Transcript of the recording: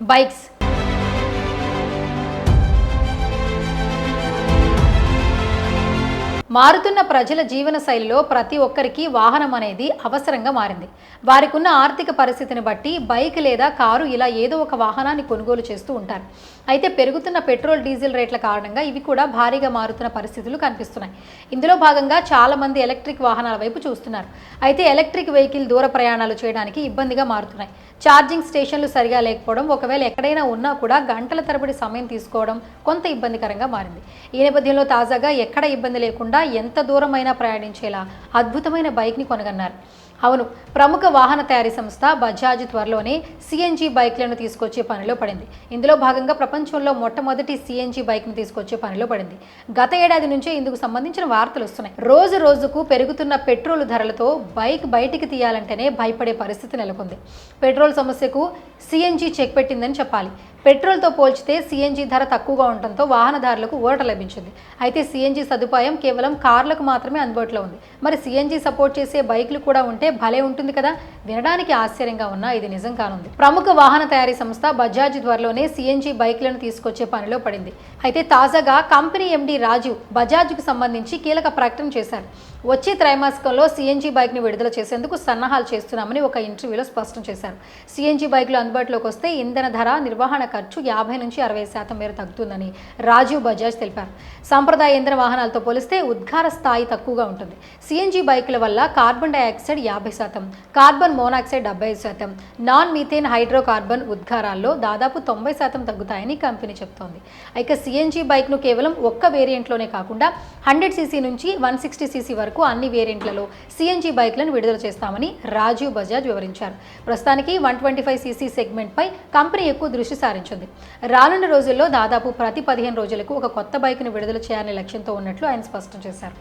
bikes. మారుతున్న ప్రజల జీవన శైలిలో ప్రతి ఒక్కరికి వాహనం అనేది అవసరంగా మారింది. వారికి ఉన్న ఆర్థిక పరిస్థితిని బట్టి బైక్ లేదా కారు ఇలా ఏదో ఒక వాహనాన్ని కొనుగోలు చేస్తూ ఉంటారు. అయితే పెరుగుతున్న పెట్రోల్ డీజిల్ రేట్ల కారణంగా ఇవి కూడా భారీగా మారుతున్న పరిస్థితులు కనిపిస్తున్నాయి. ఇందులో భాగంగా చాలా మంది ఎలక్ట్రిక్ వాహనాల వైపు చూస్తున్నారు. అయితే ఎలక్ట్రిక్ వెహికల్ దూర ప్రయాణాలు చేయడానికి ఇబ్బందిగా మారుతున్నాయి. ఛార్జింగ్ స్టేషన్లు సరిగా లేకపోవడం ఒకవేళ ఎక్కడైనా ఉన్నా కూడా గంటల తరబడి సమయం తీసుకోవడం కొంత ఇబ్బందికరంగా మారింది. ఈ నేపథ్యంలో తాజాగా ఎక్కడ ఇబ్బంది లేకుండా ఎంత దూరమైనా ప్రయాణించేలా అద్భుతమైన బైక్ని కొనగన్నారు. అవును ప్రముఖ వాహన తయారీ సంస్థ బజాజ్ త్వరలోనే సిఎన్జి బైక్లను తీసుకొచ్చే పనిలో పడింది. ఇందులో భాగంగా ప్రపంచంలో మొట్టమొదటి సిఎన్జి బైక్ను తీసుకొచ్చే పనిలో పడింది. గత ఏడాది నుంచే ఇందుకు సంబంధించిన వార్తలు వస్తున్నాయి. రోజు రోజుకు పెరుగుతున్న పెట్రోల్ ధరలతో బైక్ బయటికి తీయాలంటేనే భయపడే పరిస్థితి నెలకొంది. పెట్రోల్ సమస్యకు సిఎన్జి చెక్ పెట్టిందని చెప్పాలి. పెట్రోల్తో పోల్చితే సిఎన్జి ధర తక్కువగా ఉండటంతో వాహనదారులకు ఊరట లభించింది. అయితే సిఎన్జి సదుపాయం కేవలం కార్లకు మాత్రమే అందుబాటులో ఉంది. మరి సిఎన్జి సపోర్ట్ చేసే బైక్లు కూడా ఉంటే భలే ఉంటుంది కదా? వినడానికి ఆశ్చర్యంగా ఉన్నా ఇది నిజం కానుంది. ప్రముఖ వాహన తయారీ సంస్థ బజాజ్ త్వరలోనే సిఎన్జి బైక్లను తీసుకొచ్చే పనిలో పడింది. అయితే తాజాగా కంపెనీ ఎండి రాజు బజాజ్కు సంబంధించి కీలక ప్రకటన చేశారు. వచ్చే త్రైమాసికంలో సిఎన్జి బైక్ని విడుదల చేసేందుకు సన్నాహాలు చేస్తున్నామని ఒక ఇంటర్వ్యూలో స్పష్టం చేశారు. సిఎన్జి బైక్లు అందుబాటులోకి వస్తే ఇంధన ధర నిర్వహణ ఖర్చు యాభై నుంచి అరవై శాతం మేర తగ్గుతుందని రాజీవ్ బజాజ్ తెలిపారు. సాంప్రదాయ ఇంధన వాహనాలతో పోలిస్తే ఉద్గార స్థాయి తక్కువగా ఉంటుంది. సిఎన్జి బైకుల వల్ల కార్బన్ డైఆక్సైడ్ యాభై శాతం కార్బన్ మోనాక్సైడ్ డెబ్బై శాతం నాన్ మీథేన్ హైడ్రోకార్బన్ ఉద్గారాల్లో దాదాపు తొంభై శాతం తగ్గుతాయని కంపెనీ చెప్తోంది. అయితే సిఎన్జి బైక్ను కేవలం ఒక్క వేరియంట్లోనే కాకుండా హండ్రెడ్ సీసీ నుంచి వన్ సిక్స్టీ సీసీ వరకు అన్ని వేరియంట్లలో సిఎన్జి బైక్లను విడుదల చేస్తామని రాజీవ్ బజాజ్ వివరించారు. ప్రస్తుతానికి వన్ ట్వంటీ ఫైవ్ సీసీ సెగ్మెంట్పై కంపెనీ ఎక్కువ దృష్టి సారించింది రానున్న రోజుల్లో దాదాపు ప్రతి పదిహేను రోజులకు ఒక కొత్త బైక్ను విడుదల చేయాలనే లక్ష్యంతో ఉన్నట్లు ఆయన స్పష్టం చేశారు.